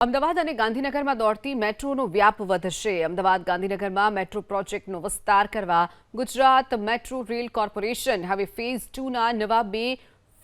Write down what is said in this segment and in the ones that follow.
અમદાવાદ અને ગાંધીનગરમાં દોડતી મેટ્રોનો વ્યાપ વધશે. અમદાવાદ, ગાંધીનગરમાં મેટ્રો પ્રોજેક્ટનો વિસ્તાર કરવા ગુજરાત મેટ્રો રેલ કોર્પોરેશન હવે ફેઝ ટુના નવા બે,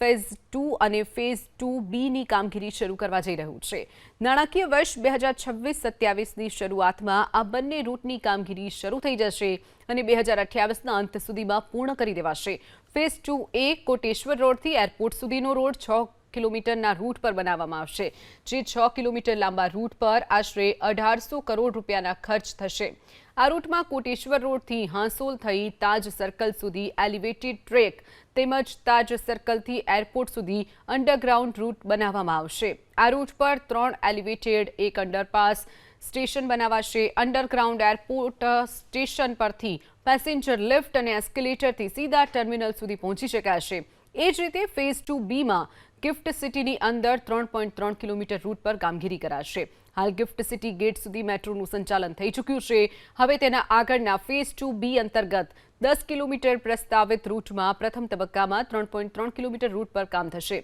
ફેઝ ટુ અને ફેઝ ટુ બીની કામગીરી શરૂ કરવા જઈ રહ્યું છે. નાણાકીય વર્ષ બે હજાર છવ્વીસ સત્યાવીસની શરૂઆતમાં આ બંને રૂટની કામગીરી શરૂ થઈ જશે અને બે હજાર અઠ્યાવીસના અંત સુધીમાં પૂર્ણ કરી દેવાશે. ફેઝ ટુ એ કોટેશ્વર રોડથી એરપોર્ટ સુધીનો રોડ, છ કિલોમીટરના રૂટ પર બનાવવામાં આવશે, જે છ કિલોમીટર લાંબા રૂટ પર આશરે અઢારસો કરોડ રૂપિયાના ખર્ચ થશે. આ રૂટમાં કોટેશ્વર રોડથી હાંસોલ થઈ તાજ સર્કલ સુધી એલિવેટેડ ટ્રેક તેમજ તાજ સર્કલથી એરપોર્ટ સુધી અંડરગ્રાઉન્ડ રૂટ બનાવવામાં આવશે. આ રૂટ પર ત્રણ એલિવેટેડ, એક અંડરપાસ સ્ટેશન બનાવાશે. અંડરગ્રાઉન્ડ એરપોર્ટ સ્ટેશન પરથી પેસેન્જર લિફ્ટ અને એસ્કેલેટરથી સીધા ટર્મિનલ સુધી પહોંચી શકાશે. એ જ રીતે ફેઝ ટુ બીમાં ગિફ્ટ સિટીની અંદર ત્રણ પોઈન્ટ ત્રણ કિલોમીટર રૂટ પર કામગીરી કરાશે. હાલ ગિફ્ટ સિટી ગેટ સુધી મેટ્રોનું સંચાલન થઈ ચૂક્યું છે. હવે તેના આગળના ફેઝ ટુ બી અંતર્ગત દસ કિલોમીટર પ્રસ્તાવિત રૂટમાં પ્રથમ તબક્કામાં ત્રણ પોઈન્ટ ત્રણ કિલોમીટર રૂટ પર કામ થશે.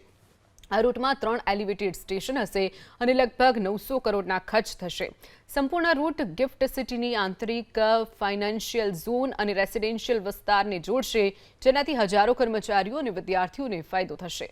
આ રૂટમાં ત્રણ એલિવેટેડ સ્ટેશન હશે અને લગભગ નવસો કરોડના ખર્ચ થશે. સંપૂર્ણ રૂટ ગિફ્ટ સિટીની આંતરિક ફાઇનાન્શિયલ ઝોન અને રેસિડેન્શિયલ વિસ્તારને જોડશે, જેનાથી હજારો કર્મચારીઓ અને વિદ્યાર્થીઓને ફાયદો થશે.